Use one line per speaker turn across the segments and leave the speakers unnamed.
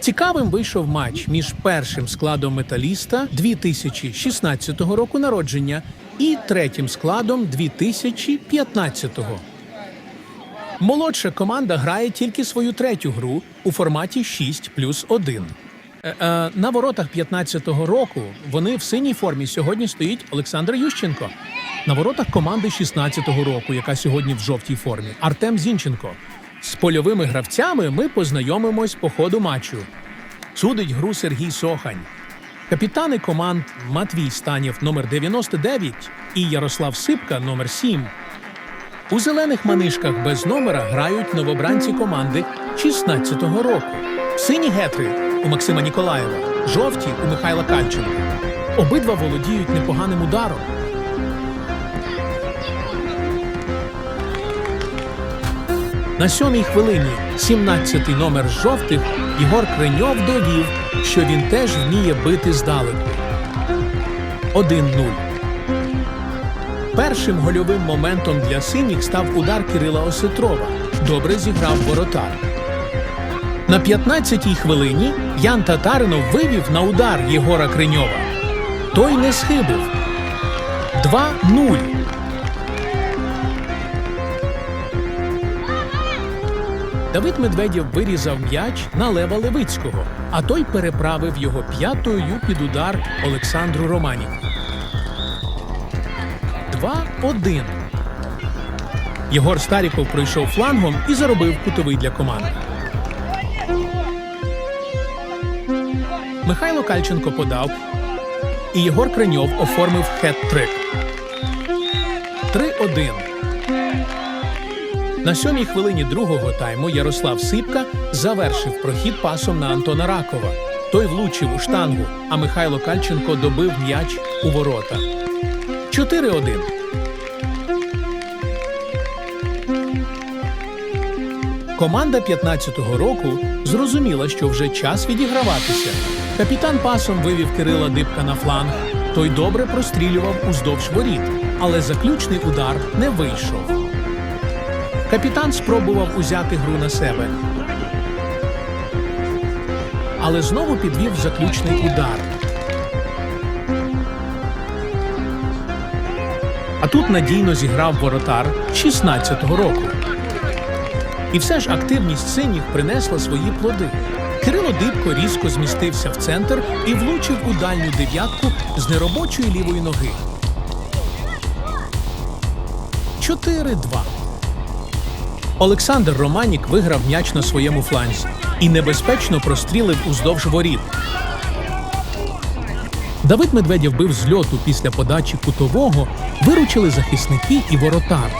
Цікавим вийшов матч між першим складом металіста 2016 року народження і третім складом 2015-го. Молодша команда грає тільки свою третю гру у форматі 6 плюс 1. Е, е, на воротах 15-го року вони в синій формі сьогодні стоїть Олександр Ющенко. На воротах команди 16-го року, яка сьогодні в жовтій формі, Артем Зінченко. З польовими гравцями ми познайомимось по ходу матчу. Судить гру Сергій Сохань. Капітани команд Матвій Станєв номер 99 і Ярослав Сипка номер 7. У зелених манишках без номера грають новобранці команди 16-го року. Сині гетри у Максима Ніколаєва, жовті у Михайла Кальченка. Обидва володіють непоганим ударом. На сьомій хвилині 17-й номер жовтих Єгор Креньов довів, що він теж вміє бити здалеку. 1-0. Першим гольовим моментом для синіх став удар Кирила Осетрова. Добре зіграв воротар. На 15-й хвилині Ян Татаринов вивів на удар Єгора Криньова. Той не схибив. 2-0. Давид Медведєв вирізав м'яч на Лева Левицького, а той переправив його п'ятою під удар Олександру Романіку. 2-1. Єгор Старіков пройшов флангом і заробив кутовий для команди. Михайло Кальченко подав, і Єгор Креньов оформив хет-трик. 3-1. На сьомій хвилині другого тайму Ярослав Сипка завершив прохід пасом на Антона Ракова. Той влучив у штангу, а Михайло Кальченко добив м'яч у ворота. 4-1. Команда 15-го року зрозуміла, що вже час відіграватися. Капітан пасом вивів Кирила Дибка на фланг. Той добре прострілював уздовж воріт, але заключний удар не вийшов. Капітан спробував узяти гру на себе, але знову підвів заключний удар. А тут надійно зіграв воротар 16-го року. І все ж активність синіх принесла свої плоди. Кирило Дибко різко змістився в центр і влучив у дальню дев'ятку з неробочої лівої ноги. 4-2. Олександр Романік виграв м'яч на своєму фланзі і небезпечно прострілив уздовж воріт. Давид Медведєв бив з льоту після подачі кутового, виручили захисники і воротар.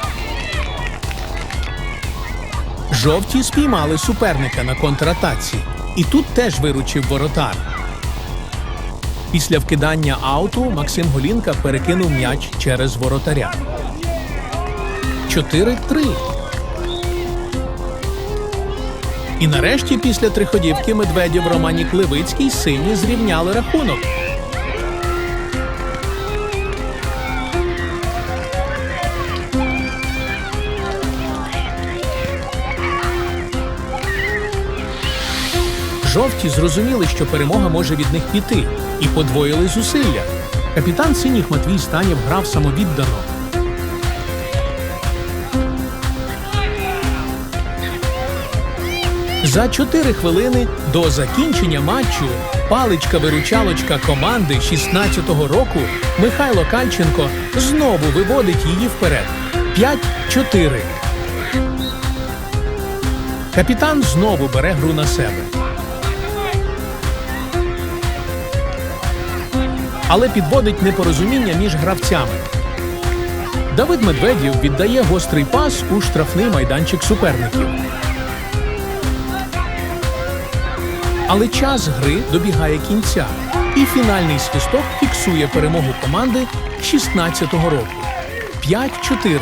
Жовті спіймали суперника на контратаці, і тут теж виручив воротар. Після вкидання ауту Максим Голінка перекинув м'яч через воротаря. 4-3. І нарешті після триходівки Медведєв Романік Левицький сині зрівняли рахунок. Жовті зрозуміли, що перемога може від них піти, і подвоїли зусилля. Капітан синіх Матвій Станєв грав самовіддано. За 4 хвилини до закінчення матчу паличка-виручалочка команди 16-го року Михайло Кальченко знову виводить її вперед. 5-4. Капітан знову бере гру на себе. Але підводить непорозуміння між гравцями. Давид Медведєв віддає гострий пас у штрафний майданчик суперників. Але час гри добігає кінця, і фінальний свисток фіксує перемогу команди 16-го року. 5-4.